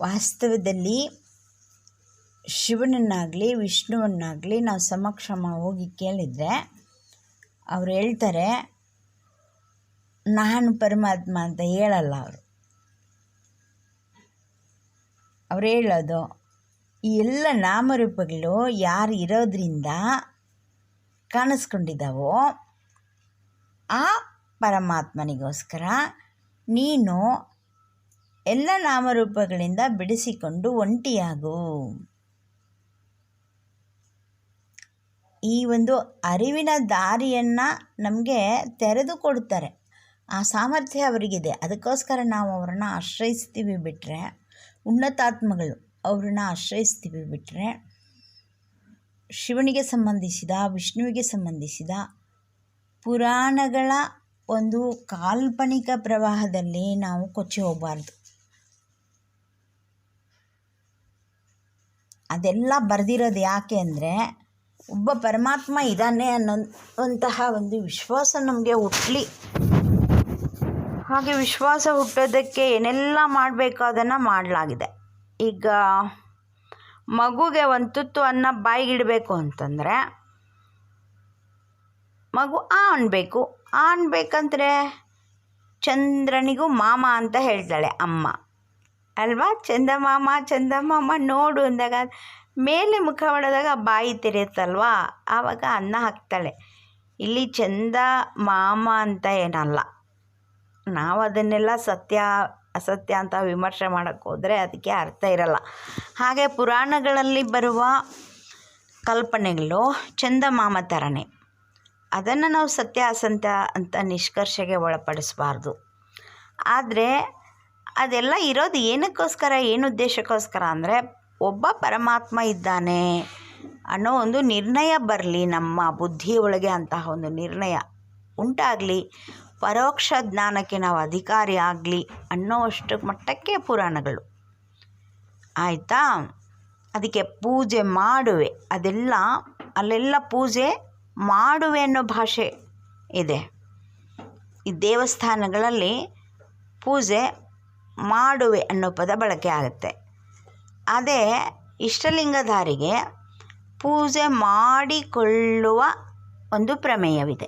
ವಾಸ್ತವದಲ್ಲಿ ಶಿವನನ್ನಾಗಲಿ, ವಿಷ್ಣುವನ್ನಾಗಲಿ ನಾವು ಸಮಕ್ಷಮ ಹೋಗಿ ಕೇಳಿದರೆ ಅವ್ರು ಹೇಳ್ತಾರೆ, ನಾನು ಪರಮಾತ್ಮ ಅಂತ ಹೇಳಲ್ಲ ಅವರು. ಅವ್ರು ಹೇಳೋದು, ಈ ಎಲ್ಲ ನಾಮರೂಪಗಳು ಯಾರು ಇರೋದ್ರಿಂದ ಕಾಣಿಸ್ಕೊಂಡಿದ್ದಾವೋ ಆ ಪರಮಾತ್ಮನಿಗೋಸ್ಕರ ನೀನು ಎಲ್ಲ ನಾಮರೂಪಗಳಿಂದ ಬಿಡಿಸಿಕೊಂಡು ಒಂಟಿಯಾಗು. ಈ ಒಂದು ಅರಿವಿನ ದಾರಿಯನ್ನು ನಮಗೆ ತೆರೆದು ಕೊಡ್ತಾರೆ ಆ ಸಾಮರ್ಥ್ಯ ಅವರಿಗಿದೆ. ಅದಕ್ಕೋಸ್ಕರ ನಾವು ಅವ್ರನ್ನ ಆಶ್ರಯಿಸ್ತೀವಿ ಬಿಟ್ಟರೆ ಉನ್ನತಾತ್ಮಗಳು ಅವ್ರನ್ನ ಆಶ್ರಯಿಸ್ತೀವಿ ಬಿಟ್ಟರೆ ಶಿವನಿಗೆ ಸಂಬಂಧಿಸಿದ, ವಿಷ್ಣುವಿಗೆ ಸಂಬಂಧಿಸಿದ ಪುರಾಣಗಳ ಒಂದು ಕಾಲ್ಪನಿಕ ಪ್ರವಾಹದಲ್ಲಿ ನಾವು ಕೊಚ್ಚಿ ಹೋಗಬಾರ್ದು. ಅದೆಲ್ಲ ಬರೆದಿರೋದು ಯಾಕೆ ಅಂದರೆ ಒಬ್ಬ ಪರಮಾತ್ಮ ಇದ್ದಾನೆ ಅನ್ನೋಂತಹ ಒಂದು ವಿಶ್ವಾಸ ನಮಗೆ ಹುಟ್ಟಲಿ ಹಾಗೆ ವಿಶ್ವಾಸ ಹುಟ್ಟೋದಕ್ಕೆ ಏನೆಲ್ಲ ಮಾಡಬೇಕು ಅದನ್ನು ಮಾಡಲಾಗಿದೆ. ಈಗ ಮಗುಗೆ ಒಂದು ತುತ್ತು ಅನ್ನ ಬಾಯಿಗಿಡಬೇಕು ಅಂತಂದರೆ ಮಗು ಆ ಅನ್ಬೇಕು. ಆ ಅನ್ಬೇಕಂದ್ರೆ ಚಂದ್ರನಿಗೂ ಮಾಮ ಅಂತ ಹೇಳ್ತಾಳೆ ಅಮ್ಮ. ಅಲ್ವಾ? ಚಂದಮಾಮ ಚಂದಮಾಮ ನೋಡು ಅಂದಾಗ ಮೇಲೆ ಮುಖ ಮಾಡಿದಾಗ ಬಾಯಿ ತೆರೆಯುತ್ತಲ್ವಾ? ಆವಾಗ ಅನ್ನ ಹಾಕ್ತಾಳೆ. ಇಲ್ಲಿ ಚಂದ ಮಾಮ ಅಂತ ಏನಲ್ಲ. ನಾವು ಅದನ್ನೆಲ್ಲ ಸತ್ಯ, ಅಸತ್ಯ ಅಂತ ವಿಮರ್ಶೆ ಮಾಡೋಕ್ಕೆ ಹೋದರೆ ಅದಕ್ಕೆ ಅರ್ಥ ಇರಲ್ಲ. ಹಾಗೆ ಪುರಾಣಗಳಲ್ಲಿ ಬರುವ ಕಲ್ಪನೆಗಳು ಚಂದಮಾಮ ಥರನೇ ಅದನ್ನು ನಾವು ಸತ್ಯ, ಅಸತ್ಯ ಅಂತ ನಿಷ್ಕರ್ಷೆಗೆ ಒಳಪಡಿಸಬಾರ್ದು. ಆದರೆ ಅದೆಲ್ಲ ಇರೋದು ಏನಕ್ಕೋಸ್ಕರ, ಏನು ಉದ್ದೇಶಕ್ಕೋಸ್ಕರ ಅಂದರೆ ಒಬ್ಬ ಪರಮಾತ್ಮ ಇದ್ದಾನೆ ಅನ್ನೋ ಒಂದು ನಿರ್ಣಯ ಬರಲಿ, ನಮ್ಮ ಬುದ್ಧಿಯೊಳಗೆ ಅಂತಹ ಒಂದು ನಿರ್ಣಯ ಉಂಟಾಗಲಿ, ಪರೋಕ್ಷ ಜ್ಞಾನಕ್ಕೆ ನಾವು ಅಧಿಕಾರಿ ಆಗಲಿ ಅನ್ನೋಷ್ಟು ಮಟ್ಟಕ್ಕೆ ಪುರಾಣಗಳು. ಆಯಿತಾ? ಅದಕ್ಕೆ ಪೂಜೆ ಮಾಡುವೆ. ಅದೆಲ್ಲ, ಅಲ್ಲೆಲ್ಲ ಪೂಜೆ ಮಾಡುವೆ ಅನ್ನೋ ಭಾಷೆ ಇದೆ. ಈ ದೇವಸ್ಥಾನಗಳಲ್ಲಿ ಪೂಜೆ ಮಾಡುವೆ ಅನ್ನೋ ಪದ ಬಳಕೆ ಆಗುತ್ತೆ. ಅದೇ ಇಷ್ಟಲಿಂಗಧಾರಿಗೆ ಪೂಜೆ ಮಾಡಿಕೊಳ್ಳುವ ಒಂದು ಪ್ರಮೇಯವಿದೆ.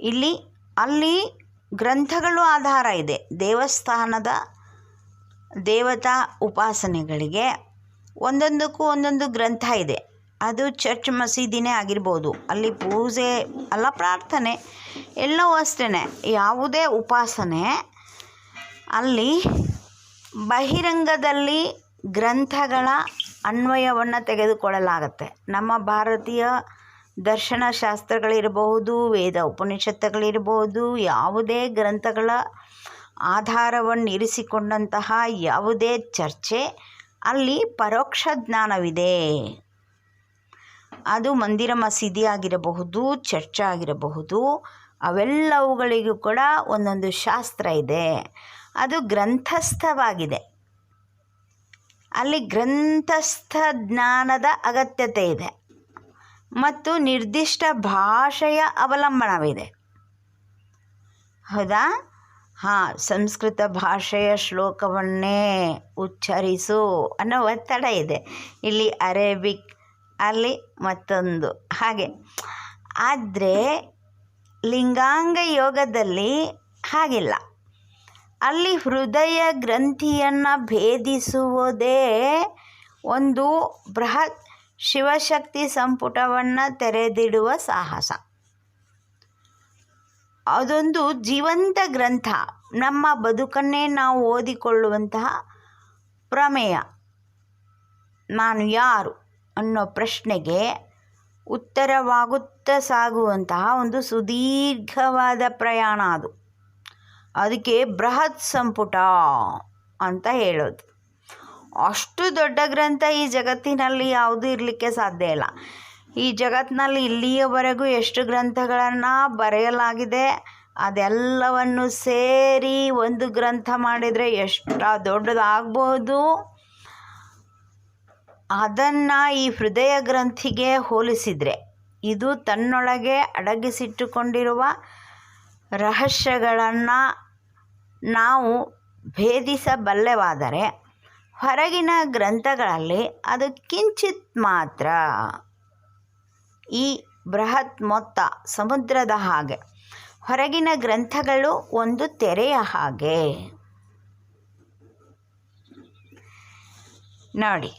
ಇಲ್ಲಿ ಅಲ್ಲಿ ಗ್ರಂಥಗಳು ಆಧಾರ ಇದೆ. ದೇವಸ್ಥಾನದ ದೇವತಾ ಉಪಾಸನೆಗಳಿಗೆ ಒಂದೊಂದಕ್ಕೂ ಒಂದೊಂದು ಗ್ರಂಥ ಇದೆ. ಅದು ಚರ್ಚ್ ಮಸೀದಿನೇ ಆಗಿರ್ಬೋದು. ಅಲ್ಲಿ ಪೂಜೆ, ಅಲ್ಲ ಪ್ರಾರ್ಥನೆ ಎಲ್ಲವೂ ಅಷ್ಟೇ ಯಾವುದೇ ಉಪಾಸನೆ ಅಲ್ಲಿ ಬಹಿರಂಗದಲ್ಲಿ ಗ್ರಂಥಗಳ ಅನ್ವಯವನ್ನು ತೆಗೆದುಕೊಳ್ಳಲಾಗುತ್ತೆ. ನಮ್ಮ ಭಾರತೀಯ ದರ್ಶನ ಶಾಸ್ತ್ರಗಳಿರಬಹುದು ವೇದ ಉಪನಿಷತ್ತುಗಳಿರಬಹುದು, ಯಾವುದೇ ಗ್ರಂಥಗಳ ಆಧಾರವನ್ನು ಇರಿಸಿಕೊಂಡಂತಹ ಯಾವುದೇ ಚರ್ಚೆ ಅಲ್ಲಿ ಪರೋಕ್ಷ ಜ್ಞಾನವಿದೆ. ಅದು ಮಂದಿರ ಮಸೀದಿ ಆಗಿರಬಹುದು, ಚರ್ಚ್ ಆಗಿರಬಹುದು, ಅವೆಲ್ಲವುಗಳಿಗೂ ಕೂಡ ಒಂದೊಂದು ಶಾಸ್ತ್ರ ಇದೆ. ಅದು ಗ್ರಂಥಸ್ಥವಾಗಿದೆ. ಅಲ್ಲಿ ಗ್ರಂಥಸ್ಥ ಜ್ಞಾನದ ಅಗತ್ಯತೆ ಇದೆ. ಮತ್ತು ನಿರ್ದಿಷ್ಟ ಭಾಷೆಯ ಅವಲಂಬನವಿದೆ. ಹೌದಾ? ಹಾಂ, ಸಂಸ್ಕೃತ ಭಾಷೆಯ ಶ್ಲೋಕವನ್ನೇ ಉಚ್ಚರಿಸು ಅನ್ನೋ ಒತ್ತಡ ಇದೆ. ಇಲ್ಲಿ ಅರೇಬಿಕ್, ಅಲ್ಲಿ ಮತ್ತೊಂದು. ಹಾಗೆ. ಆದರೆ ಲಿಂಗಾಂಗ ಯೋಗದಲ್ಲಿ ಹಾಗಿಲ್ಲ. ಅಲ್ಲಿ ಹೃದಯ ಗ್ರಂಥಿಯನ್ನು ಭೇದಿಸುವುದೇ ಒಂದು ಬೃಹತ್ ಶಿವಶಕ್ತಿ ಸಂಪುಟವನ್ನು ತೆರೆದಿಡುವ ಸಾಹಸ. ಅದೊಂದು ಜೀವಂತ ಗ್ರಂಥ. ನಮ್ಮ ಬದುಕನ್ನೇ ನಾವು ಓದಿಕೊಳ್ಳುವಂತಹ ಪ್ರಮೇಯ. ನಾನು ಯಾರು ಅನ್ನೋ ಪ್ರಶ್ನೆಗೆ ಉತ್ತರವಾಗುತ್ತಾ ಸಾಗುವಂತಹ ಒಂದು ಸುದೀರ್ಘವಾದ ಪ್ರಯಾಣ ಅದು. ಅದಕ್ಕೆ ಬೃಹತ್ ಸಂಪುಟ ಅಂತ ಹೇಳೋದು. ಅಷ್ಟು ದೊಡ್ಡ ಗ್ರಂಥ ಈ ಜಗತ್ತಿನಲ್ಲಿ ಯಾವುದೂ ಇರಲಿಕ್ಕೆ ಸಾಧ್ಯ ಇಲ್ಲ. ಈ ಜಗತ್ತಿನಲ್ಲಿ ಇಲ್ಲಿಯವರೆಗೂ ಎಷ್ಟು ಗ್ರಂಥಗಳನ್ನು ಬರೆಯಲಾಗಿದೆ, ಅದೆಲ್ಲವನ್ನು ಸೇರಿ ಒಂದು ಗ್ರಂಥ ಮಾಡಿದರೆ ಎಷ್ಟು ದೊಡ್ಡದಾಗಬಹುದು ಅದನ್ನು ಈ ಹೃದಯ ಗ್ರಂಥಿಗೆ ಹೋಲಿಸಿದರೆ, ಇದು ತನ್ನೊಳಗೆ ಅಡಗಿಸಿಟ್ಟುಕೊಂಡಿರುವ ರಹಸ್ಯಗಳನ್ನು ನಾವು ಭೇದಿಸಬಲ್ಲೆವಾದರೆ ಹೊರಗಿನ ಗ್ರಂಥಗಳಲ್ಲಿ ಅದು ಕಿಂಚಿತ್ ಮಾತ್ರ. ಈ ಬೃಹತ್ ಮೊತ್ತ ಸಮುದ್ರದ ಹಾಗೆ. ಹೊರಗಿನ ಗ್ರಂಥಗಳು ಒಂದು ತೆರೆಯ ಹಾಗೆ. ನೋಡಿ.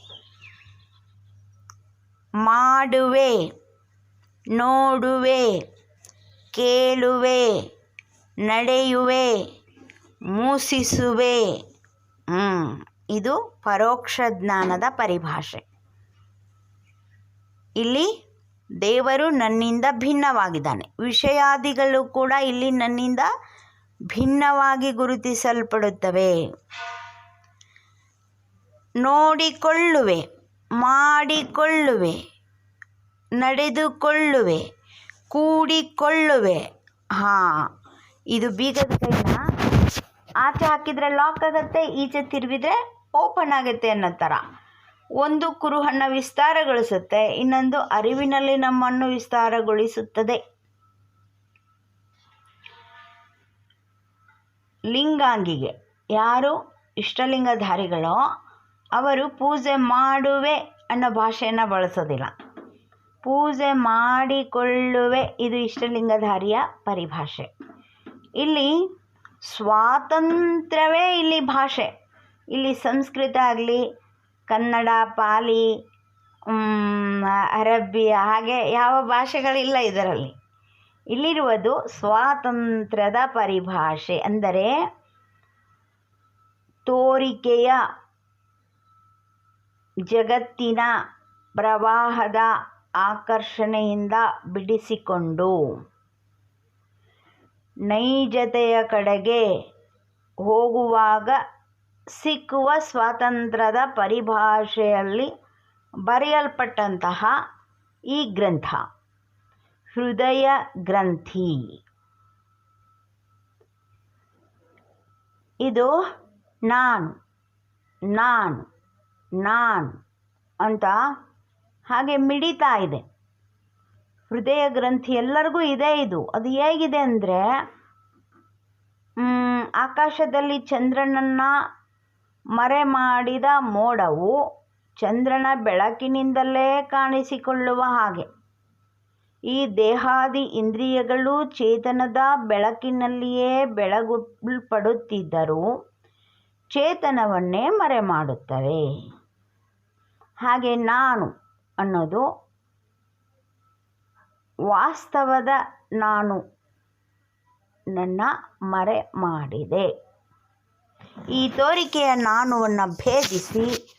ಮಾಡುವೆ, ನೋಡುವೆ, ಕೇಳುವೆ ನಡೆಯುವೆ, ಮೂಸಿಸುವೆ. ಹ್ಞೂ ಇದು ಪರೋಕ್ಷ ಜ್ಞಾನದ ಪರಿಭಾಷೆ. ಇಲ್ಲಿ ದೇವರು ನನ್ನಿಂದ ಭಿನ್ನವಾಗಿದ್ದಾನೆ. ವಿಷಯಾದಿಗಳು ಕೂಡ ಇಲ್ಲಿ ನನ್ನಿಂದ ಭಿನ್ನವಾಗಿ ಗುರುತಿಸಲ್ಪಡುತ್ತವೆ. ನೋಡಿಕೊಳ್ಳುವೆ, ಮಾಡಿಕೊಳ್ಳುವೆ, ನಡೆದುಕೊಳ್ಳುವೆ, ಕೂಡಿಕೊಳ್ಳುವೆ. ಹಾಂ ಇದು ಬೀಗದ ಕೈನ ಆಚೆ ಹಾಕಿದರೆ ಲಾಕ್ ಆಗುತ್ತೆ, ಈಚೆ ತಿರುವಿದ್ರೆ ಓಪನ್ ಆಗುತ್ತೆ ಅನ್ನೋ ಥರ ಒಂದು ಕುರುಹನ್ನು ವಿಸ್ತಾರಗೊಳಿಸುತ್ತೆ, ಇನ್ನೊಂದು ಅರಿವಿನಲ್ಲಿ ನಮ್ಮನ್ನು ವಿಸ್ತಾರಗೊಳಿಸುತ್ತದೆ. ಲಿಂಗಾಂಗಿಗೆ ಯಾರು ಇಷ್ಟಲಿಂಗಧಾರಿಗಳೋ ಅವರು ಪೂಜೆ ಮಾಡುವೆ ಅನ್ನೋ ಭಾಷೆಯನ್ನು ಬಳಸೋದಿಲ್ಲ. ಪೂಜೆ ಮಾಡಿಕೊಳ್ಳುವೆ, ಇದು ಇಷ್ಟಲಿಂಗಧಾರಿಯ ಪರಿಭಾಷೆ. ಇಲ್ಲಿ ಸ್ವಾತಂತ್ರ್ಯವೇ ಇಲ್ಲಿ ಭಾಷೆ. ಇಲ್ಲಿ ಸಂಸ್ಕೃತ ಆಗಲಿ, ಕನ್ನಡ, ಪಾಲಿ ಅರಬ್ಬಿ, ಹಾಗೆ ಯಾವ ಭಾಷೆಗಳಿಲ್ಲ ಇದರಲ್ಲಿ. ಇಲ್ಲಿರುವುದು ಸ್ವಾತಂತ್ರ್ಯದ ಪರಿಭಾಷೆ ಅಂದರೆ ತೋರಿಕೆಯ ಜಗತ್ತಿನ ಪ್ರವಾಹದ ಆಕರ್ಷಣೆಯಿಂದ ಬಿಡಿಸಿಕೊಂಡು. ನೈಜತೆಯ ಕಡೆಗೆ ಹೋಗುವಾಗ ಸಿಕ್ಕುವ ಸ್ವಾತಂತ್ರ್ಯದ ಪರಿಭಾಷೆಯಲ್ಲಿ ಬರೆಯಲ್ಪಟ್ಟಂತಹ ಈ ಗ್ರಂಥ. ಹೃದಯ ಗ್ರಂಥಿ. ಇದು ನಾನು ನಾನು ನಾನು ಅಂತ ಹಾಗೆ ಮಿಡಿತಾ ಇದೆ. ಹೃದಯ ಗ್ರಂಥಿ ಎಲ್ಲರಿಗೂ ಇದೆ ಇದು. ಅದು ಹೇಗಿದೆ ಅಂದರೆ ಆಕಾಶದಲ್ಲಿ ಚಂದ್ರನನ್ನು ಮರೆ ಮಾಡಿದ ಮೋಡವು ಚಂದ್ರನ ಬೆಳಕಿನಿಂದಲೇ ಕಾಣಿಸಿಕೊಳ್ಳುವ ಹಾಗೆ. ಈ ದೇಹಾದಿ ಇಂದ್ರಿಯಗಳು ಚೇತನದ ಬೆಳಕಿನಲ್ಲಿಯೇ ಬೆಳಗುಪಡುತ್ತಿದ್ದರೂ ಚೇತನವನ್ನೇ ಮರೆ ಮಾಡುತ್ತವೆ ಹಾಗೆ ನಾನು ಅನ್ನೋದು ವಾಸ್ತವದ ನಾನು ನನ್ನ ಮರೆ ಮಾಡಿದೆ. ಈ ತೋರಿಕೆಯ ನಾನುವನ್ನು ಭೇದಿಸಿ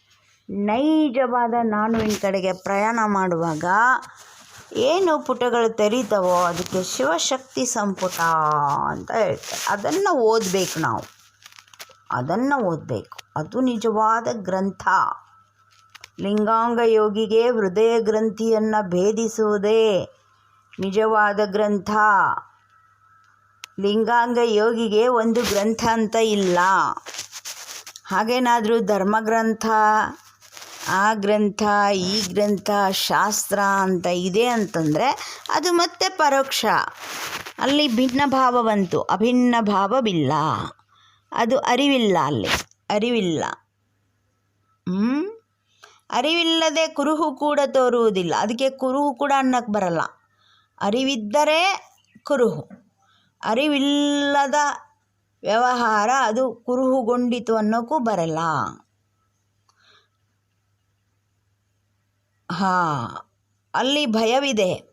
ನೈಜವಾದ ನಾನುವಿನ ಕಡೆಗೆ ಪ್ರಯಾಣ ಮಾಡುವಾಗ ಏನು ಪುಟಗಳು ತೆರೀತವೋ ಅದಕ್ಕೆ ಶಿವಶಕ್ತಿ ಸಂಪುಟ ಅಂತ ಹೇಳ್ತಾರೆ. ಅದನ್ನು ಓದಬೇಕು ನಾವು. ಅದನ್ನು ಓದಬೇಕು. ಅದು ನಿಜವಾದ ಗ್ರಂಥ. ಲಿಂಗಾಂಗ ಯೋಗಿಗೆ ಹೃದಯ ಗ್ರಂಥಿಯನ್ನು ಭೇದಿಸುವುದೇ ನಿಜವಾದ ಗ್ರಂಥ. ಲಿಂಗಾಂಗ ಯೋಗಿಗೆ ಒಂದು ಗ್ರಂಥ ಅಂತ ಇಲ್ಲ. ಹಾಗೇನಾದರೂ ಧರ್ಮಗ್ರಂಥ, ಆ ಗ್ರಂಥ, ಈ ಗ್ರಂಥ, ಶಾಸ್ತ್ರ ಅಂತ ಇದೆ ಅಂತಂದರೆ ಅದು ಮತ್ತೆ ಪರೋಕ್ಷ. ಅಲ್ಲಿ ಭಿನ್ನ ಭಾವ ಬಂತು. ಅಭಿನ್ನ ಭಾವವಿಲ್ಲ. ಅದು ಅರಿವಿಲ್ಲ ಅಲ್ಲಿ. ಅರಿವಿಲ್ಲ. ಅರಿವಿಲ್ಲದೆ ಕುರುಹು ಕೂಡ ತೋರುವುದಿಲ್ಲ. ಅದಕ್ಕೆ ಕುರುಹು ಕೂಡ ಅನ್ನಕ್ಕೆ ಬರಲ್ಲ. ಅರಿವಿದ್ದರೆ ಕುರುಹು. ಅರಿವಿಲ್ಲದ ವ್ಯವಹಾರ ಅದು ಕುರುಹುಗೊಂಡಿತು ಅನ್ನೋಕ್ಕೂ ಬರಲ್ಲ. ಹಾಂ, ಅಲ್ಲಿ ಭಯವಿದೆ.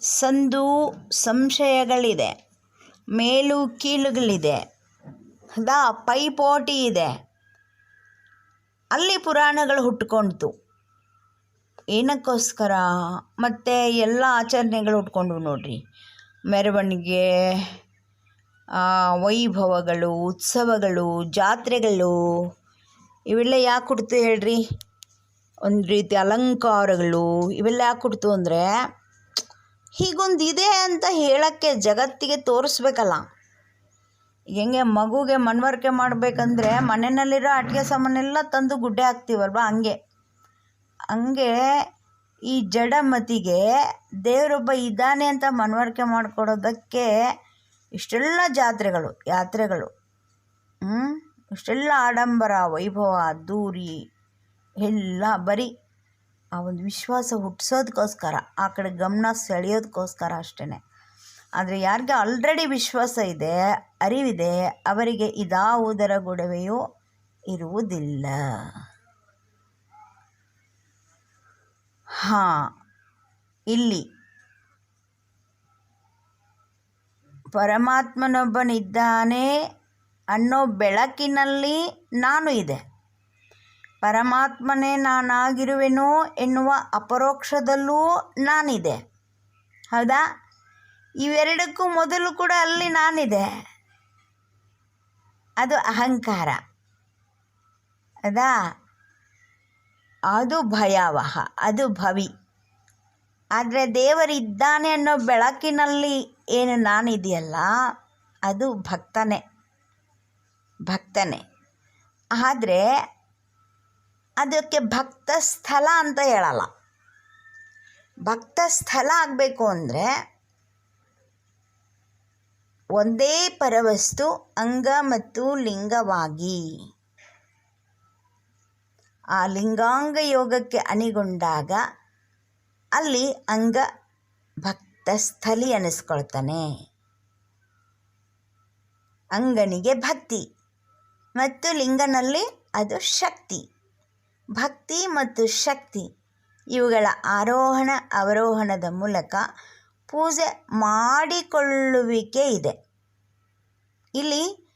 ಸಂದು ಸಂಶಯಗಳಿದೆ. ಮೇಲು ಕೀಳುಗಳಿದೆ ದ ಪೈಪೋಟಿ ಇದೆ. ಅಲ್ಲಿ ಪುರಾಣಗಳು ಹುಟ್ಕೊಳ್ತು ಏನಕ್ಕೋಸ್ಕರ? ಮತ್ತು ಎಲ್ಲ ಆಚರಣೆಗಳು ಉಟ್ಕೊಂಡು ನೋಡ್ರಿ. ಮೆರವಣಿಗೆ ವೈಭವಗಳು, ಉತ್ಸವಗಳು, ಜಾತ್ರೆಗಳು, ಇವೆಲ್ಲ ಯಾಕೆ ಕೊಡ್ತು ಹೇಳ್ರಿ? ಒಂದು ರೀತಿ ಅಲಂಕಾರಗಳು ಇವೆಲ್ಲ ಯಾಕೆ ಕೊಡ್ತು ಅಂದರೆ, ಹೀಗೊಂದು ಇದೆ ಅಂತ ಹೇಳೋಕ್ಕೆ ಜಗತ್ತಿಗೆ ತೋರಿಸ್ಬೇಕಲ್ಲ. ಹೆಂಗೆ ಮಗುಗೆ ಮನವರಿಕೆ ಮಾಡಬೇಕಂದ್ರೆ ಮನೆಯಲ್ಲಿರೋ ಆಟಿಕೆ ಸಾಮಾನೆಲ್ಲ ತಂದು ಗುಡ್ಡೆ ಹಾಕ್ತೀವಲ್ವ ಹಂಗೆ. ಹಂಗೆ ಈ ಜಡಮತಿಗೆ ದೇವರೊಬ್ಬ ಇದ್ದಾನೆ ಅಂತ ಮನವರಿಕೆ ಮಾಡಿಕೊಡೋದಕ್ಕೆ ಇಷ್ಟೆಲ್ಲ ಜಾತ್ರೆಗಳು, ಯಾತ್ರೆಗಳು. ಹ್ಞೂ ಇಷ್ಟೆಲ್ಲ ಆಡಂಬರ, ವೈಭವ ದೂರಿ ಎಲ್ಲ ಬರೀ ಆ ಒಂದು ವಿಶ್ವಾಸ ಹುಟ್ಟಿಸೋದಕ್ಕೋಸ್ಕರ ಆ ಕಡೆ ಗಮನ ಸೆಳೆಯೋದಕ್ಕೋಸ್ಕರ ಅಷ್ಟೇ ಆದರೆ ಯಾರಿಗೆ ಆಲ್ರೆಡಿ ವಿಶ್ವಾಸ ಇದೆ, ಅರಿವಿದೆ, ಅವರಿಗೆ ಇದಾವುದರ ಗೊಡವೆಯೂ ಇರುವುದಿಲ್ಲ. ಹಾಂ, ಇಲ್ಲಿ. ಪರಮಾತ್ಮನೊಬ್ಬನಿದ್ದಾನೆ ಅನ್ನೋ ಬೆಳಕಿನಲ್ಲಿ ನಾನು ಇದೆ. ಪರಮಾತ್ಮನೇ ನಾನಾಗಿರುವೆನೋ ಎನ್ನುವ ಅಪರೋಕ್ಷದಲ್ಲೂ ನಾನಿದೆ. ಹೌದಾ? ಇವೆರಡಕ್ಕೂ ಮೊದಲು ಕೂಡ ಅಲ್ಲಿ ನಾನಿದೆ. ಅದು ಅಹಂಕಾರ. ಹೌದಾ? ಅದು ಭಯಾವಹ, ಅದು ಭವಿ. ಆದರೆ ದೇವರಿದ್ದಾನೆ ಅನ್ನೋ ಬೆಳಕಿನಲ್ಲಿ ಏನು ನಾನಿದೆಯಲ್ಲ, ಅದು ಭಕ್ತನೇ ಭಕ್ತನೇ. ಆದರೆ ಅದಕ್ಕೆ ಭಕ್ತ ಸ್ಥಳ ಅಂತ ಹೇಳಲ್ಲ. ಭಕ್ತ ಸ್ಥಳ ಆಗಬೇಕು ಅಂದರೆ ಒಂದೇ ಪರವಸ್ತು ಅಂಗ ಮತ್ತು ಲಿಂಗವಾಗಿ. ಆ ಲಿಂಗಾಂಗ ಯೋಗಕ್ಕೆ ಅಣಿಗೊಂಡಾಗ ಅಲ್ಲಿ ಅಂಗ ಭಕ್ತ ಭಕ್ತಸ್ಥಲಿ ಅನಿಸ್ಕೊಳ್ತಾನೆ ಅಂಗನಿಗೆ ಭಕ್ತಿ ಮತ್ತು ಲಿಂಗನಲ್ಲಿ ಅದು ಶಕ್ತಿ. ಭಕ್ತಿ ಮತ್ತು ಶಕ್ತಿ ಇವುಗಳ ಆರೋಹಣ ಅವರೋಹಣದ ಮೂಲಕ ಪೂಜೆ ಮಾಡಿಕೊಳ್ಳುವಿಕೆ ಇದೆ. ಇಲ್ಲಿ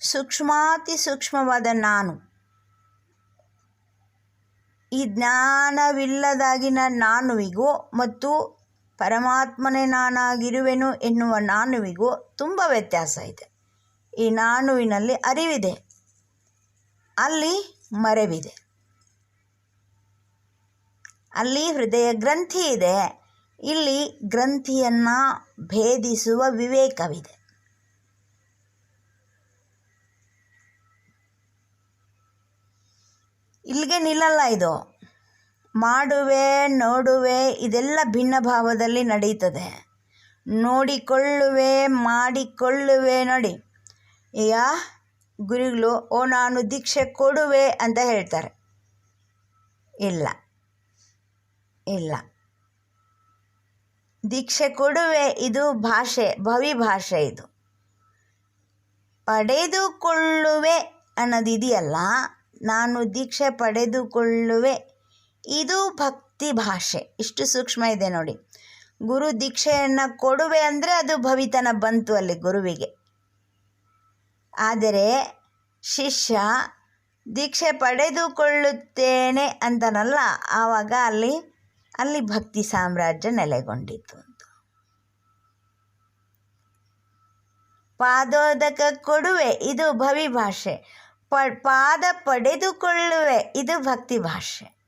ಸೂಕ್ಷ್ಮಾತಿ ಸೂಕ್ಷ್ಮವಾದ ನಾನು ಈ ಜ್ಞಾನವಿಲ್ಲದಾಗಿನ ನಾನುವಿಗೂ ಮತ್ತು ಪರಮಾತ್ಮನೇ ನಾನಾಗಿರುವೆನು ಎನ್ನುವ ನಾನುವಿಗೂ ತುಂಬ ವ್ಯತ್ಯಾಸ ಇದೆ. ಈ ನಾನುವಿನಲ್ಲಿ ಅರಿವಿದೆ. ಅಲ್ಲಿ ಮರೆವಿದೆ. ಅಲ್ಲಿ ಹೃದಯ ಗ್ರಂಥಿ ಇದೆ. ಇಲ್ಲಿ ಗ್ರಂಥಿಯನ್ನು ಭೇದಿಸುವ ವಿವೇಕವಿದೆ. ಇಲ್ಲಿಗೆ ನಿಲ್ಲಲ್ಲ ಇದು. ಮಾಡುವೆ, ನೋಡುವೆ, ಇದೆಲ್ಲ ಭಿನ್ನ ಭಾವದಲ್ಲಿ ನಡೀತದೆ ನೋಡಿಕೊಳ್ಳುವೆ, ಮಾಡಿಕೊಳ್ಳುವೆ, ನೋಡಿ. ಈಗ ಗುರುಗಳು, ಓ, ನಾನು ದೀಕ್ಷೆ ಕೊಡುವೆ ಅಂತ ಹೇಳ್ತಾರೆ. ಇಲ್ಲ. ಇಲ್ಲ. ದೀಕ್ಷೆ ಕೊಡುವೆ, ಇದು ಭಾಷೆ, ಭವಿ ಭಾಷೆ ಇದು. ಪಡೆದುಕೊಳ್ಳುವೆ ಅನ್ನೋದು ಇದೆಯಲ್ಲ ನಾನು ದೀಕ್ಷೆ ಪಡೆದುಕೊಳ್ಳುವೆ. ಇದು ಭಕ್ತಿ ಭಾಷೆ. ಇಷ್ಟು ಸೂಕ್ಷ್ಮ ಇದೆ ನೋಡಿ. ಗುರು ದೀಕ್ಷೆಯನ್ನು ಕೊಡುವೆ ಅಂದರೆ ಅದು ಭವಿತನ ಬಂತು ಅಲ್ಲಿ ಗುರುವಿಗೆ. ಆದರೆ ಶಿಷ್ಯ ದೀಕ್ಷೆ ಪಡೆದುಕೊಳ್ಳುತ್ತೇನೆ ಅಂತನಲ್ಲ, ಆವಾಗ ಅಲ್ಲಿ ಅಲ್ಲಿ ಭಕ್ತಿ ಸಾಮ್ರಾಜ್ಯ ನೆಲೆಗೊಂಡಿತು ಪಾದೋದಕ ಕೊಡುವೆ, ಇದು ಭವಿ ಭಾಷೆ. ಪ, ಪಾದ ಪಡೆದುಕೊಳ್ಳುವೆ. ಇದು ಭಕ್ತಿ ಭಾಷೆ.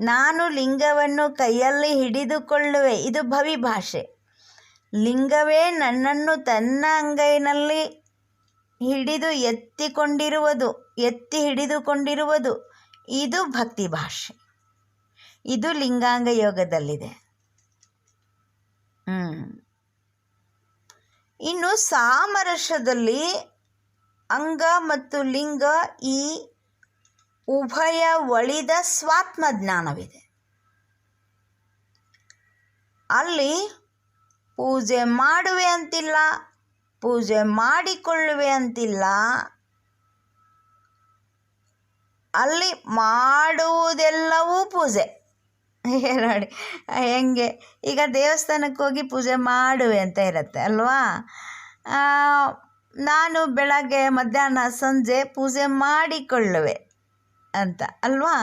ನಾನು ಲಿಂಗವನ್ನು ಕೈಯಲ್ಲಿ ಹಿಡಿದುಕೊಳ್ಳುವೆ. ಇದು ಭವಿ ಭಾಷೆ. ಲಿಂಗವೇ ನನ್ನನ್ನು ತನ್ನ ಅಂಗೈನಲ್ಲಿ ಹಿಡಿದು ಎತ್ತಿಕೊಂಡಿರುವುದು, ಎತ್ತಿ ಹಿಡಿದುಕೊಂಡಿರುವುದು. ಇದು ಭಕ್ತಿ ಭಾಷೆ. ಇದು ಲಿಂಗಾಂಗ ಯೋಗದಲ್ಲಿದೆ. ಹ್ಞೂ ಇನ್ನು ಸಾಮರಸ್ಯದಲ್ಲಿ ಅಂಗ ಮತ್ತು ಲಿಂಗ ಈ ಉಭಯ ಒಳಿದ ಸ್ವಾತ್ಮ ಜ್ಞಾನವಿದೆ ಅಲ್ಲಿ ಪೂಜೆ ಮಾಡುವೆ ಅಂತಿಲ್ಲ, ಪೂಜೆ ಮಾಡಿಕೊಳ್ಳುವೆ ಅಂತಿಲ್ಲ. ಅಲ್ಲಿ ಮಾಡುವುದೆಲ್ಲವೂ ಪೂಜೆ. ನೋಡಿ. ಹೆಂಗೆ? ಈಗ ದೇವಸ್ಥಾನಕ್ಕೆ ಹೋಗಿ ಪೂಜೆ ಮಾಡುವೆ ಅಂತ ಇರುತ್ತೆ, ಅಲ್ವಾ? ನಾನು ಬೆಳಗ್ಗೆ, ಮಧ್ಯಾಹ್ನ, ಸಂಜೆ ಪೂಜೆ ಮಾಡಿಕೊಳ್ಳುವೆ ಅಂತ, ಅಲ್ವಾ?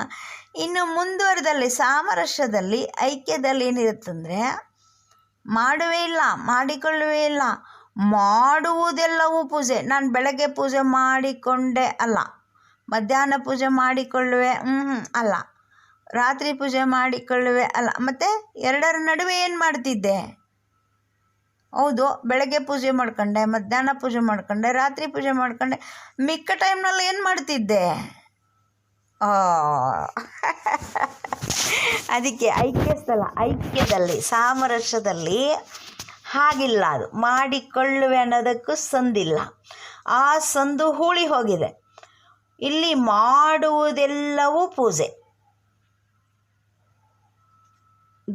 ಇನ್ನು ಮುಂದುವರೆದಲ್ಲಿ, ಸಾಮರಸ್ಯದಲ್ಲಿ, ಐಕ್ಯದಲ್ಲಿ ಏನಿರುತ್ತಂದರೆ ಮಾಡುವೇ ಇಲ್ಲ, ಮಾಡಿಕೊಳ್ಳುವೇ ಇಲ್ಲ, ಮಾಡುವುದೆಲ್ಲವೂ ಪೂಜೆ. ನಾನು ಬೆಳಗ್ಗೆ ಪೂಜೆ ಮಾಡಿಕೊಂಡೆ ಅಲ್ಲ, ಮಧ್ಯಾಹ್ನ ಪೂಜೆ ಮಾಡಿಕೊಳ್ಳುವೆ ಹ್ಞೂ ಅಲ್ಲ. ರಾತ್ರಿ ಪೂಜೆ ಮಾಡಿಕೊಳ್ಳುವೆ ಅಲ್ಲ. ಮತ್ತು ಎರಡರ ನಡುವೆ ಏನು ಮಾಡ್ತಿದ್ದೆ? ಹೌದು, ಬೆಳಗ್ಗೆ ಪೂಜೆ ಮಾಡ್ಕೊಂಡೆ, ಮಧ್ಯಾಹ್ನ ಪೂಜೆ ಮಾಡ್ಕೊಂಡೆ, ರಾತ್ರಿ ಪೂಜೆ ಮಾಡ್ಕೊಂಡೆ. ಮಿಕ್ಕ ಟೈಮ್ನಲ್ಲಿ ಏನು ಮಾಡ್ತಿದ್ದೆ? ಅದಕ್ಕೆ ಐಕ್ಯ ಸ್ಥಳ ಐಕ್ಯದಲ್ಲಿ, ಸಾಮರಸ್ಯದಲ್ಲಿ ಹಾಗಿಲ್ಲ ಅದು. ಮಾಡಿಕೊಳ್ಳುವೆ ಅನ್ನೋದಕ್ಕೂ ಸಂದಿಲ್ಲ. ಆ ಸಂದು ಹೂಳಿ ಹೋಗಿದೆ. ಇಲ್ಲಿ ಮಾಡುವುದೆಲ್ಲವೂ ಪೂಜೆ.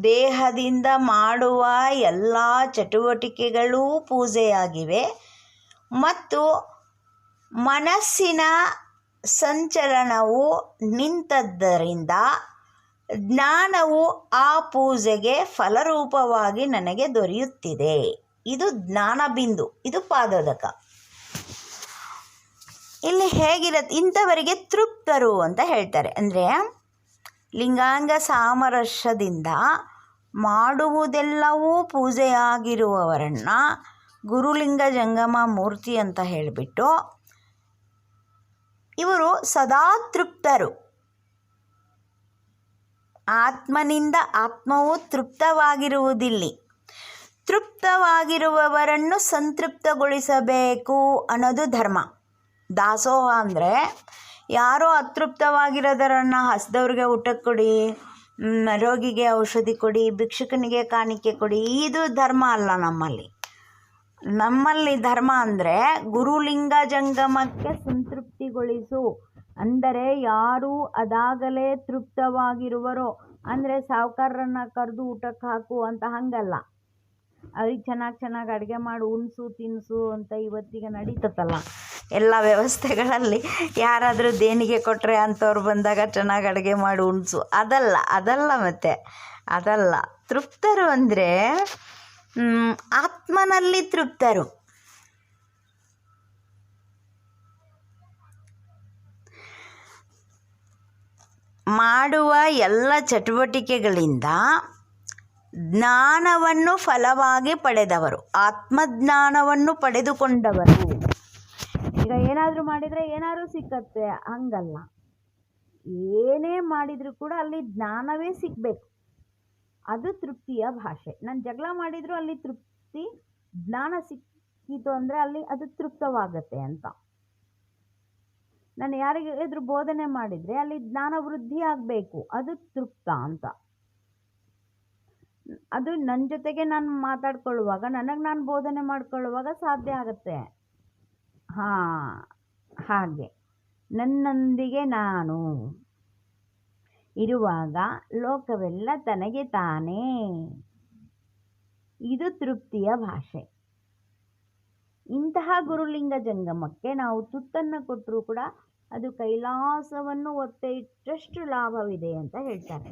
ದೇಹದಿಂದ ಮಾಡುವ ಎಲ್ಲ ಚಟುವಟಿಕೆಗಳೂ ಪೂಜೆಯಾಗಿವೆ ಮತ್ತು ಮನಸ್ಸಿನ ಸಂಚಲನವು ನಿಂತದ್ದರಿಂದ ಜ್ಞಾನವು ಆ ಪೂಜೆಗೆ ಫಲರೂಪವಾಗಿ ನನಗೆ ದೊರೆಯುತ್ತಿದೆ. ಇದು ಜ್ಞಾನ ಬಿಂದು, ಇದು ಪಾದೋದಕ. ಇಲ್ಲಿ ಹೇಗಿರತ್ತೆ ಇಂಥವರಿಗೆ ತೃಪ್ತರು ಅಂತ ಹೇಳ್ತಾರೆ. ಅಂದರೆ ಲಿಂಗಾಂಗ ಸಾಮರಸ್ಯದಿಂದ ಮಾಡುವುದೆಲ್ಲವೂ ಪೂಜೆಯಾಗಿರುವವರನ್ನು ಗುರುಲಿಂಗ ಜಂಗಮ ಮೂರ್ತಿ ಅಂತ ಹೇಳಿಬಿಟ್ಟು ಇವರು ಸದಾ ತೃಪ್ತರು. ಆತ್ಮನಿಂದ ಆತ್ಮವು ತೃಪ್ತವಾಗಿರುವುದಿಲ್ಲ. ತೃಪ್ತವಾಗಿರುವವರನ್ನು ಸಂತೃಪ್ತಗೊಳಿಸಬೇಕು ಅನ್ನೋದು ಧರ್ಮ. ದಾಸೋಹ ಅಂದರೆ ಯಾರೋ ಅತೃಪ್ತವಾಗಿರೋದರನ್ನು ಹಸಿದವ್ರಿಗೆ ಊಟಕ್ಕೆ ಕೊಡಿ ರೋಗಿಗೆ ಔಷಧಿ ಕೊಡಿ, ಭಿಕ್ಷುಕನಿಗೆ ಕಾಣಿಕೆ ಕೊಡಿ. ಇದು ಧರ್ಮ ಅಲ್ಲ ನಮ್ಮಲ್ಲಿ. ನಮ್ಮಲ್ಲಿ ಧರ್ಮ ಅಂದರೆ ಗುರುಲಿಂಗ ಜಂಗಮಕ್ಕೆ ಸಂತೃಪ್ತಿಗೊಳಿಸು. ಅಂದರೆ ಯಾರು ಅದಾಗಲೇ ತೃಪ್ತವಾಗಿರುವರೋ, ಅಂದರೆ ಸಾವುಕಾರರನ್ನ ಕರೆದು ಊಟಕ್ಕೆ ಹಾಕು ಅಂತ ಹಂಗಲ್ಲ. ಅವ್ರಿಗೆ ಚೆನ್ನಾಗಿ ಚೆನ್ನಾಗಿ ಅಡುಗೆ ಮಾಡಿ, ಉಣಿಸು ತಿನ್ನಿಸು ಅಂತ ಇವತ್ತಿಗೆ ನಡೀತತ್ತಲ್ಲ ಎಲ್ಲ ವ್ಯವಸ್ಥೆಗಳಲ್ಲಿ ಯಾರಾದರೂ ದೇಣಿಗೆ ಕೊಟ್ಟರೆ ಅಂಥವ್ರು ಬಂದಾಗ ಚೆನ್ನಾಗಿ ಅಡುಗೆ ಮಾಡಿ ಉಣಿಸು. ಅದಲ್ಲ ಅದಲ್ಲ ಮತ್ತೆ. ಅದಲ್ಲ. ತೃಪ್ತರು ಅಂದರೆ ಆತ್ಮನಲ್ಲಿ ತೃಪ್ತರು. ಮಾಡುವ ಎಲ್ಲ ಚಟುವಟಿಕೆಗಳಿಂದ ಜ್ಞಾನವನ್ನು ಫಲವಾಗಿ ಪಡೆದವರು. ಆತ್ಮಜ್ಞಾನವನ್ನು ಪಡೆದುಕೊಂಡವರು. ಏನಾದರೂ ಮಾಡಿದರೆ ಏನಾದರೂ ಸಿಕ್ಕತ್ತೆ. ಹಂಗಲ್ಲ. ಏನೇ ಮಾಡಿದರೂ ಕೂಡ ಅಲ್ಲಿ ಜ್ಞಾನವೇ ಸಿಗಬೇಕು. ಅದು ತೃಪ್ತಿಯ ಭಾಷೆ. ನಾನು ಜಗಳ ಮಾಡಿದರೂ ಅಲ್ಲಿ ತೃಪ್ತಿ, ಜ್ಞಾನ ಸಿಕ್ಕಿತು ಅಂದರೆ ಅಲ್ಲಿ ಅದು ತೃಪ್ತವಾಗತ್ತೆ ಅಂತ. ನಾನು ಯಾರಿಗೆ ಎದುರು ಬೋಧನೆ ಮಾಡಿದರೆ ಅಲ್ಲಿ ಜ್ಞಾನ ವೃದ್ಧಿ ಆಗಬೇಕು. ಅದು ತೃಪ್ತ ಅಂತ. ಅದು ನನ್ನ ಜೊತೆಗೆ ನಾನು ಮಾತಾಡ್ಕೊಳ್ಳುವಾಗ, ನನಗೆ ನಾನು ಬೋಧನೆ ಮಾಡ್ಕೊಳ್ಳುವಾಗ ಸಾಧ್ಯ ಆಗುತ್ತೆ. ಹಾಂ, ಹಾಗೆ. ನನ್ನೊಂದಿಗೆ ನಾನು ಇರುವಾಗ ಲೋಕವೆಲ್ಲ ತನಗೆ ತಾನೇ. ಇದು ತೃಪ್ತಿಯ ಭಾಷೆ. ಇಂತಹ ಗುರುಲಿಂಗ ಜಂಗಮಕ್ಕೆ ನಾವು ತುತ್ತನ್ನು ಕೊಟ್ಟರೂ ಕೂಡ ಅದು ಕೈಲಾಸವನ್ನು ಒತ್ತೆ ಇಟ್ಟಷ್ಟು ಲಾಭವಿದೆ ಅಂತ ಹೇಳ್ತಾರೆ.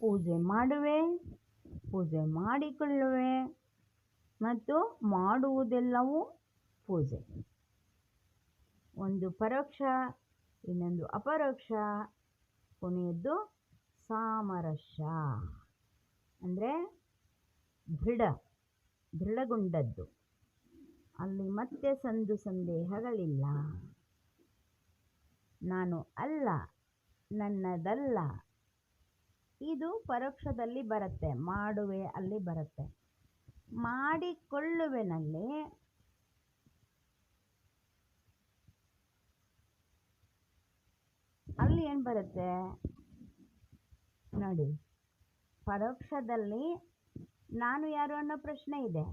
ಪೂಜೆ ಮಾಡುವೆ, ಪೂಜೆ ಮಾಡಿಕೊಳ್ಳುವೆ ಮತ್ತು ಮಾಡುವುದೆಲ್ಲವೂ ಪೂಜೆ. ಒಂದು ಪರೋಕ್ಷ, ಇನ್ನೊಂದು ಅಪರೋಕ್ಷ, ಕೊನೆಯದ್ದು ಸಾಮರಸ್ಯ. ಅಂದರೆ ದೃಢ, ದೃಢಗೊಂಡದ್ದು. ಅಲ್ಲಿ ಮತ್ತೆ ಸಂದು ಸಂದೇಹಗಳಿಲ್ಲ. ನಾನು ಅಲ್ಲ, ನನ್ನದಲ್ಲ ಇದು ಪರೋಕ್ಷದಲ್ಲಿ ಬರುತ್ತೆ, ಮಾಡುವೆ ಅಲ್ಲಿ ಬರುತ್ತೆ. ಮಾಡಿಕೊಳ್ಳುವೆನಲ್ಲಿ ಅಲ್ಲಿ ಏನು ಬರುತ್ತೆ? ನೋಡಿ, ಪರೋಕ್ಷದಲ್ಲಿ ನಾನು ಯಾರು ಅನ್ನೋ ಪ್ರಶ್ನೆ ಇದೆ.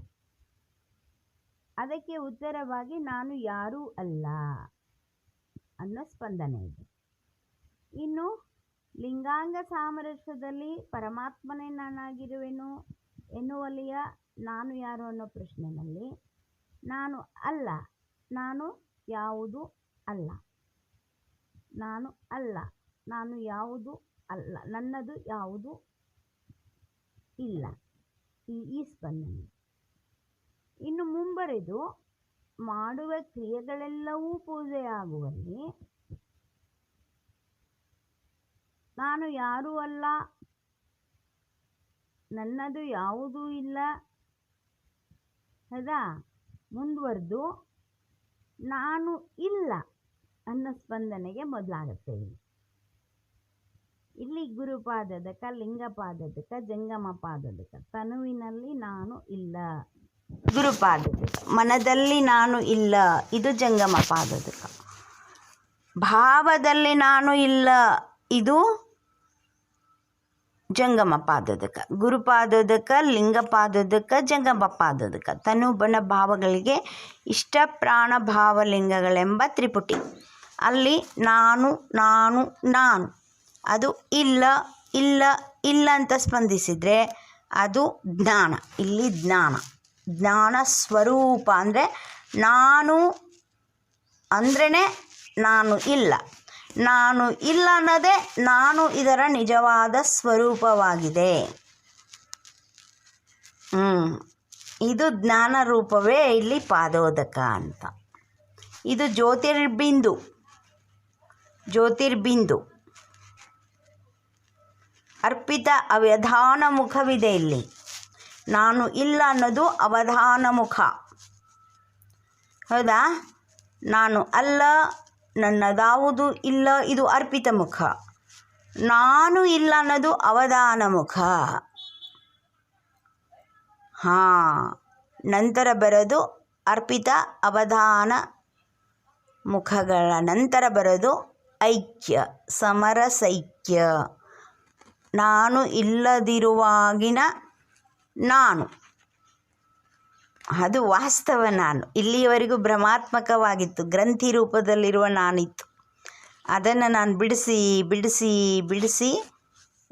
ಅದಕ್ಕೆ ಉತ್ತರವಾಗಿ ನಾನು ಯಾರೂ ಅಲ್ಲ ಅನ್ನೋ ಸ್ಪಂದನೆ ಇದೆ. ಇನ್ನು ಲಿಂಗಾಂಗ ಸಾಮರಸ್ಯದಲ್ಲಿ ಪರಮಾತ್ಮನೇ ನಾನಾಗಿರುವೆನು ಎನ್ನುವಲ್ಲಿಯ ನಾನು ಯಾರು ಅನ್ನೋ ಪ್ರಶ್ನೆಯಲ್ಲಿ ನಾನು ಅಲ್ಲ, ನಾನು ಯಾವುದು ಅಲ್ಲ. ನಾನು ಅಲ್ಲ, ನಾನು ಯಾವುದು ಅಲ್ಲ, ನನ್ನದು ಯಾವುದು ಇಲ್ಲ. ಈ ಈ ಸ್ಪಂದನೆ. ಇನ್ನು ಮುಂಬರೆದು ಮಾಡುವ ಕ್ರಿಯೆಗಳೆಲ್ಲವೂ ಪೂಜೆಯಾಗುವಲ್ಲಿ ನಾನು ಯಾರೂ ಅಲ್ಲ. ನನ್ನದು ಯಾವುದೂ ಇಲ್ಲ. ಹೌದಾ? ಮುಂದುವರೆದು, ನಾನು ಇಲ್ಲ ಅನ್ನೋ ಸ್ಪಂದನೆಗೆ ಮೊದಲಾಗುತ್ತೆ ಇಲ್ಲಿ ಇಲ್ಲಿ ಗುರುಪಾದದಕ, ಲಿಂಗಪಾದದಕ ಜಂಗಮ ಪಾದದಕ ತನುವಿನಲ್ಲಿ ನಾನು ಇಲ್ಲ. ಗುರುಪಾದದಕ, ಮನದಲ್ಲಿ ನಾನು ಇಲ್ಲ. ಇದು ಜಂಗಮ ಪಾದದಕ ಭಾವದಲ್ಲಿ ನಾನು ಇಲ್ಲ. ಇದು ಜಂಗಮ ಗುರುಪಾದದಕ ಗುರುಪಾದೋದಕ ಲಿಂಗಪಾದೋದಕ ಜಂಗಮ ಪಾದೋದಕ ತನು ಬಣ ಭಾವಗಳಿಗೆ ಇಷ್ಟ ಪ್ರಾಣ ಭಾವಲಿಂಗಗಳೆಂಬ ತ್ರಿಪುಟಿ. ಅಲ್ಲಿ ನಾನು ನಾನು ನಾನು. ಅದು ಇಲ್ಲ ಇಲ್ಲ ಇಲ್ಲ ಅಂತ ಸ್ಪಂದಿಸಿದರೆ ಅದು ಜ್ಞಾನ. ಇಲ್ಲಿ ಜ್ಞಾನ. ಜ್ಞಾನ ಸ್ವರೂಪ ಅಂದರೆ ನಾನು ಅಂದ್ರೇ ನಾನು ಇಲ್ಲ. ನಾನು ಇಲ್ಲ ಅನ್ನೋದೇ ನಾನು ಇದರ ನಿಜವಾದ ಸ್ವರೂಪವಾಗಿದೆ. ಇದು ಜ್ಞಾನ ರೂಪವೇ ಇಲ್ಲಿ ಪಾದೋದಕ ಅಂತ. ಇದು ಜ್ಯೋತಿರ್ಬಿಂದು. ಜ್ಯೋತಿರ್ಬಿಂದು. ಅರ್ಪಿತ ಅವಧಾನ ಮುಖವಿದೆ ಇಲ್ಲಿ. ನಾನು ಇಲ್ಲ ಅನ್ನೋದು ಅವಧಾನ ಮುಖ. ಹೌದಾ? ನಾನು ಅಲ್ಲ ನನ್ನದಾವುದು ಇಲ್ಲ, ಇದು ಅರ್ಪಿತ ಮುಖ. ನಾನು ಇಲ್ಲ ಅನ್ನೋದು ಅವಧಾನ ಮುಖ. ಹಾಂ, ನಂತರ ಬರೋದು ಅರ್ಪಿತ, ಅವಧಾನ ಮುಖಗಳ ನಂತರ ಬರೋದು ಐಕ್ಯ ಸಮರಸೈಕ್ಯ ನಾನು ಇಲ್ಲದಿರುವಾಗಿನ ನಾನು. ಅದು ವಾಸ್ತವ ನಾನು. ಇಲ್ಲಿಯವರೆಗೂ ಭ್ರಮಾತ್ಮಕವಾಗಿತ್ತು. ಗ್ರಂಥಿ ರೂಪದಲ್ಲಿರುವ ನಾನಿತ್ತು. ಅದನ್ನು ನಾನು ಬಿಡಿಸಿ ಬಿಡಿಸಿ ಬಿಡಿಸಿ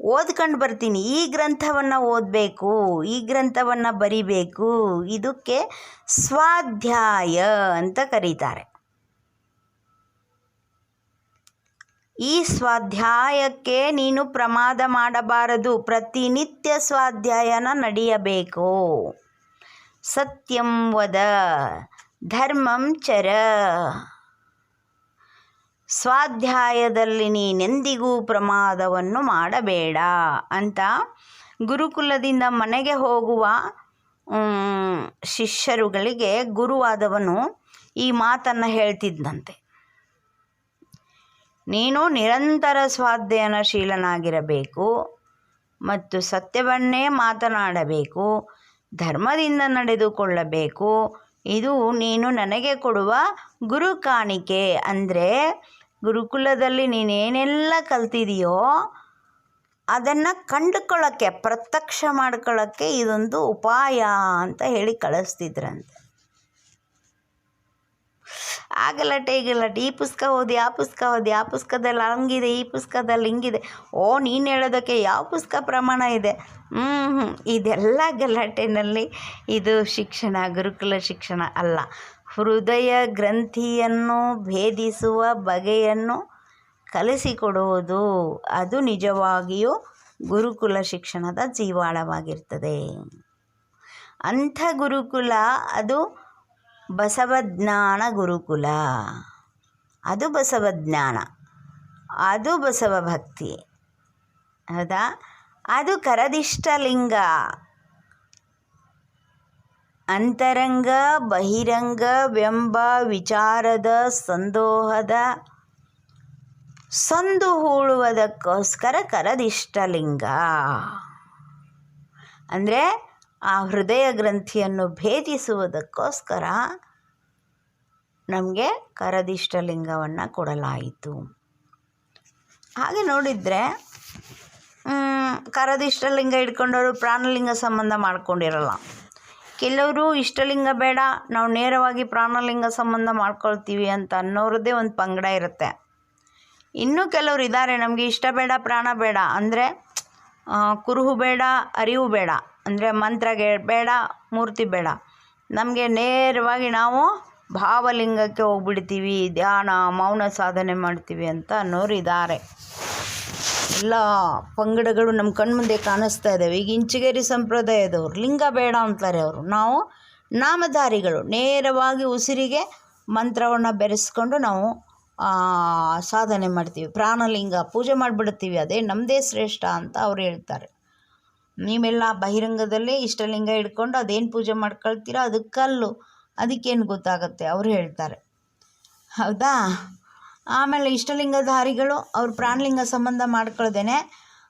ಓದ್ಕೊಂಡು ಬರ್ತೀನಿ. ಈ ಗ್ರಂಥವನ್ನು ಓದಬೇಕು, ಈ ಗ್ರಂಥವನ್ನು ಬರಿಬೇಕು, ಇದಕ್ಕೆ ಸ್ವಾಧ್ಯಾಯ ಅಂತ ಕರೀತಾರೆ. ಈ ಸ್ವಾಧ್ಯಾಯಕ್ಕೆ ನೀನು ಪ್ರಮಾದ ಮಾಡಬಾರದು. ಪ್ರತಿನಿತ್ಯ ಸ್ವಾಧ್ಯಾಯನ ನಡೆಯಬೇಕು. ಸತ್ಯಂ ವದ, ಧರ್ಮಂ ಚರ. ಸ್ವಾಧ್ಯಾಯದಲ್ಲಿ ನೀನೆಂದಿಗೂ ಪ್ರಮಾದವನ್ನು ಮಾಡಬೇಡ ಅಂತ ಗುರುಕುಲದಿಂದ ಮನೆಗೆ ಹೋಗುವ ಶಿಷ್ಯರುಗಳಿಗೆ ಗುರುವಾದವನು ಈ ಮಾತನ್ನು ಹೇಳ್ತಿದ್ದಂತೆ ನೀನು ನಿರಂತರ ಸ್ವಾಧ್ಯಯನಶೀಲನಾಗಿರಬೇಕು ಮತ್ತು ಸತ್ಯವನ್ನೇ ಮಾತನಾಡಬೇಕು. ಧರ್ಮದಿಂದ ನಡೆದುಕೊಳ್ಳಬೇಕು. ಇದು ನೀನು ನನಗೆ ಕೊಡುವ ಗುರು ಕಾಣಿಕೆ. ಅಂದರೆ ಗುರುಕುಲದಲ್ಲಿ ನೀನೇನೆಲ್ಲ ಕಲ್ತಿದೆಯೋ ಅದನ್ನು ಕಂಡುಕೊಳ್ಳೋಕ್ಕೆ, ಪ್ರತ್ಯಕ್ಷ ಮಾಡ್ಕೊಳ್ಳೋಕ್ಕೆ ಇದೊಂದು ಉಪಾಯ ಅಂತ ಹೇಳಿ ಕಳಿಸ್ತಿದ್ರಂತೆ. ಆ ಗಲಾಟೆ ಈ ಗಲಾಟೆ ಈ ಪುಸ್ತಕ ಓದಿ, ಆ ಪುಸ್ತಕ ಓದಿ, ಆ ಪುಸ್ತಕದಲ್ಲಿ ಹಂಗಿದೆ, ಈ ಪುಸ್ತಕದಲ್ಲಿ ಹಿಂಗಿದೆ. ಓ, ನೀನು ಹೇಳೋದಕ್ಕೆ ಯಾವ ಪುಸ್ತಕ ಪ್ರಮಾಣ ಇದೆ? ಹ್ಞೂ ಹ್ಞೂ ಇದೆಲ್ಲ ಗಲಾಟೆನಲ್ಲಿ ಇದು ಶಿಕ್ಷಣ, ಗುರುಕುಲ ಶಿಕ್ಷಣ ಅಲ್ಲ. ಹೃದಯ ಗ್ರಂಥಿಯನ್ನು ಭೇದಿಸುವ ಬಗೆಯನ್ನು ಕಲಿಸಿಕೊಡುವುದು ಅದು ನಿಜವಾಗಿಯೂ ಗುರುಕುಲ ಶಿಕ್ಷಣದ ಜೀವಾಳವಾಗಿರ್ತದೆ. ಅಂಥ ಗುರುಕುಲ ಅದು ಬಸವಜ್ಞಾನ ಗುರುಕುಲ. ಅದು ಬಸವಜ್ಞಾನ. ಅದು ಬಸವ ಭಕ್ತಿ ಹೌದಾ? ಅದು ಕರದಿಷ್ಟಲಿಂಗ. ಅಂತರಂಗ, ಬಹಿರಂಗ ಬಹಿರಂಗವೆಂಬ ವಿಚಾರದ, ಸಂದೋಹದ, ಸಂದು ಹೂಳುವುದಕ್ಕೋಸ್ಕರ ಕರದಿಷ್ಟಲಿಂಗ. ಅಂದರೆ ಆ ಹೃದಯ ಗ್ರಂಥಿಯನ್ನು ಭೇದಿಸುವುದಕ್ಕೋಸ್ಕರ ನಮಗೆ ಕರದಿಷ್ಟಲಿಂಗವನ್ನು ಕೊಡಲಾಯಿತು. ಹಾಗೆ ನೋಡಿದರೆ ಕರದಿಷ್ಟಲಿಂಗ ಇಟ್ಕೊಂಡವರು ಪ್ರಾಣಲಿಂಗ ಸಂಬಂಧ ಮಾಡ್ಕೊಂಡಿರಲ್ಲ. ಕೆಲವರು ಇಷ್ಟಲಿಂಗ ಬೇಡ, ನಾವು ನೇರವಾಗಿ ಪ್ರಾಣಲಿಂಗ ಸಂಬಂಧ ಮಾಡ್ಕೊಳ್ತೀವಿ ಅಂತ ಅನ್ನೋರದ್ದೇ ಒಂದು ಪಂಗಡ ಇರುತ್ತೆ. ಇನ್ನೂ ಕೆಲವರು ಇದ್ದಾರೆ ನಮಗೆ ಇಷ್ಟ ಬೇಡ, ಪ್ರಾಣ ಬೇಡ, ಅಂದರೆ ಕುರುಹು ಬೇಡ, ಅರಿವು ಬೇಡ. ಅಂದರೆ ಮಂತ್ರಗೆ ಬೇಡ, ಮೂರ್ತಿ ಬೇಡ. ನಮಗೆ ನೇರವಾಗಿ ನಾವು ಭಾವಲಿಂಗಕ್ಕೆ ಹೋಗ್ಬಿಡ್ತೀವಿ, ಧ್ಯಾನ, ಮೌನ ಸಾಧನೆ ಮಾಡ್ತೀವಿ ಅಂತ ಅನ್ನೋರು ಇದ್ದಾರೆ ಎಲ್ಲ ಪಂಗಡಗಳು ನಮ್ಮ ಕಣ್ಮುಂದೆ ಕಾಣಿಸ್ತಾ ಇದ್ದಾವೆ ಈಗ ಇಂಚಿಗೇರಿ ಸಂಪ್ರದಾಯದವರು, ಲಿಂಗ ಬೇಡ ಅಂತಾರೆ ಅವರು. ನಾವು ನಾಮಧಾರಿಗಳು, ನೇರವಾಗಿ ಉಸಿರಿಗೆ ಮಂತ್ರವನ್ನು ಬೆರೆಸ್ಕೊಂಡು ನಾವು ಸಾಧನೆ ಮಾಡ್ತೀವಿ. ಪ್ರಾಣಲಿಂಗ, ಪೂಜೆ ಮಾಡಿಬಿಡ್ತೀವಿ. ಅದೇ ನಮ್ಮದೇ ಶ್ರೇಷ್ಠ ಅಂತ ಅವ್ರು ಹೇಳ್ತಾರೆ. ನೀವೆಲ್ಲ ಬಹಿರಂಗದಲ್ಲೇ ಇಷ್ಟಲಿಂಗ ಇಟ್ಕೊಂಡು ಅದೇನು ಪೂಜೆ ಮಾಡ್ಕೊಳ್ತೀರೋ? ಅದು ಕಲ್ಲು ಅದಕ್ಕೇನು ಗೊತ್ತಾಗುತ್ತೆ? ಅವರು ಹೇಳ್ತಾರೆ. ಹೌದಾ? ಆಮೇಲೆ ಇಷ್ಟಲಿಂಗಧಾರಿಗಳು ಅವ್ರ ಪ್ರಾಣಲಿಂಗ ಸಂಬಂಧ ಮಾಡ್ಕೊಳ್ದೇನೆ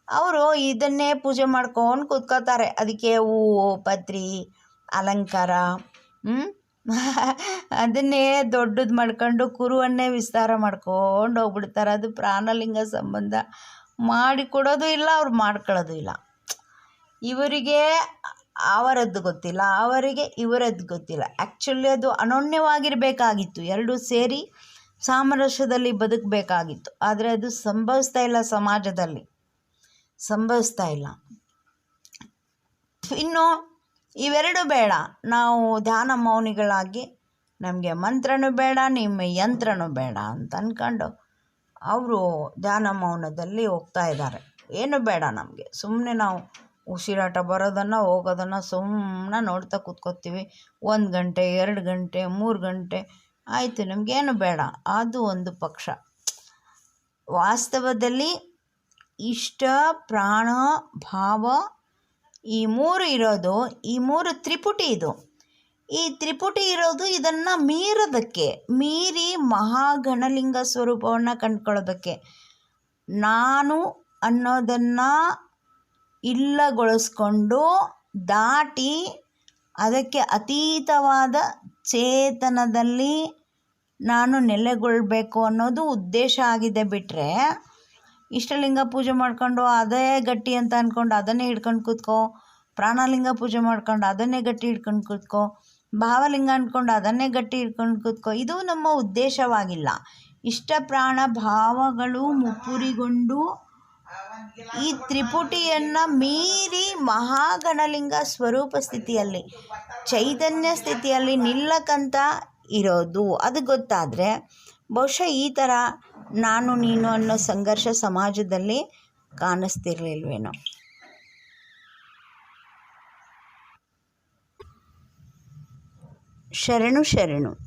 ಅವರು ಇದನ್ನೇ ಪೂಜೆ ಮಾಡ್ಕೊಂಡು ಕೂತ್ಕೋತಾರೆ ಅದಕ್ಕೆ ಹೂವು, ಪತ್ರಿ, ಅಲಂಕಾರ? ಅದನ್ನೇ ದೊಡ್ಡದು ಮಾಡ್ಕೊಂಡು ಕುರುವನ್ನೇ ವಿಸ್ತಾರ ಮಾಡ್ಕೊಂಡು ಹೋಗ್ಬಿಡ್ತಾರೆ. ಅದು ಪ್ರಾಣಲಿಂಗ ಸಂಬಂಧ ಮಾಡಿಕೊಡೋದು ಇಲ್ಲ, ಅವ್ರು ಮಾಡ್ಕೊಳ್ಳೋದು ಇಲ್ಲ. ಇವರಿಗೆ ಅವರದ್ದು ಗೊತ್ತಿಲ್ಲ, ಅವರಿಗೆ ಇವರದ್ದು ಗೊತ್ತಿಲ್ಲ. ಆ್ಯಕ್ಚುಲಿ ಅದು ಅನನ್ಯವಾಗಿರಬೇಕಾಗಿತ್ತು. ಎರಡೂ ಸೇರಿ ಸಾಮರಸ್ಯದಲ್ಲಿ ಬದುಕಬೇಕಾಗಿತ್ತು. ಆದರೆ ಅದು ಸಂಭವಿಸ್ತಾ ಇಲ್ಲ ಸಮಾಜದಲ್ಲಿ. ಸಂಭವಿಸ್ತಾ ಇಲ್ಲ. ಇನ್ನು ಇವೆರಡು ಬೇಡ. ನಾವು ಧ್ಯಾನ ಮೌನಿಗಳಾಗಿ ನಮಗೆ ಮಂತ್ರನೂ ಬೇಡ, ನಿಮ್ಮ ಯಂತ್ರನೂ ಬೇಡ ಅಂತ ಅಂದ್ಕೊಂಡು ಅವರು ಧ್ಯಾನ ಮೌನದಲ್ಲಿ ಹೋಗ್ತಾ ಇದ್ದಾರೆ. ಏನು ಬೇಡ ನಮಗೆ. ಸುಮ್ಮನೆ ನಾವು ಉಸಿರಾಟ ಬರೋದನ್ನು ಹೋಗೋದನ್ನು ಸುಮ್ಮನೆ ನೋಡ್ತಾ ಕೂತ್ಕೋತೀವಿ. ಒಂದು ಗಂಟೆ, ಎರಡು ಗಂಟೆ, ಮೂರು ಗಂಟೆ. ಆಯಿತು, ನಮಗೇನು ಬೇಡ. ಅದು ಒಂದು ಪಕ್ಷ. ವಾಸ್ತವದಲ್ಲಿ ಇಷ್ಟ, ಪ್ರಾಣ, ಭಾವ ಈ ಮೂರು ಇರೋದು, ಈ ಮೂರು ತ್ರಿಪುಟಿ ಇದು. ಈ ತ್ರಿಪುಟಿ ಇರೋದು ಇದನ್ನು ಮೀರೋದಕ್ಕೆ, ಮೀರಿ ಮಹಾಗಣಲಿಂಗ ಸ್ವರೂಪವನ್ನು ಕಂಡ್ಕೊಳ್ಳೋದಕ್ಕೆ. ನಾನು ಅನ್ನೋದನ್ನು ಇಲ್ಲಗೊಳಿಸ್ಕೊಂಡು ದಾಟಿ ಅದಕ್ಕೆ ಅತೀತವಾದ ಚೇತನದಲ್ಲಿ ನಾನು ನೆಲೆಗೊಳ್ಳಬೇಕು ಅನ್ನೋದು ಉದ್ದೇಶ ಆಗಿದೆ ಬಿಟ್ಟರೆ ಇಷ್ಟಲಿಂಗ ಪೂಜೆ ಮಾಡ್ಕೊಂಡು ಅದೇ ಗಟ್ಟಿ ಅಂತ ಅಂದ್ಕೊಂಡು ಅದನ್ನೇ ಹಿಡ್ಕೊಂಡು ಕೂತ್ಕೋ, ಪ್ರಾಣಲಿಂಗ ಪೂಜೆ ಮಾಡ್ಕೊಂಡು ಅದನ್ನೇ ಗಟ್ಟಿ ಹಿಡ್ಕೊಂಡು ಕೂತ್ಕೋ, ಭಾವಲಿಂಗ ಅಂದ್ಕೊಂಡು ಅದನ್ನೇ ಗಟ್ಟಿ ಹಿಡ್ಕೊಂಡು ಕೂತ್ಕೋ, ಇದು ನಮ್ಮ ಉದ್ದೇಶವಾಗಿಲ್ಲ. ಇಷ್ಟ ಪ್ರಾಣ ಭಾವಗಳು ಮುಪ್ಪುರಿಗೊಂಡು ಈ ತ್ರಿಪುಟಿಯನ್ನು ಮೀರಿ ಮಹಾಗಣಲಿಂಗ ಸ್ವರೂಪ ಸ್ಥಿತಿಯಲ್ಲಿ, ಚೈತನ್ಯ ಸ್ಥಿತಿಯಲ್ಲಿ ನಿಲ್ಲಕ್ಕಂತ ಇರೋದು. ಅದು ಗೊತ್ತಾದರೆ, ಬಹುಶಃ ಈ ಥರ ನಾನು ನೀನು ಅನ್ನೋ ಸಂಘರ್ಷ ಸಮಾಜದಲ್ಲಿ ಕಾಣಿಸ್ತಿರ್ಲಿಲ್ವೇನೋ. ಶರಣು ಶರಣು.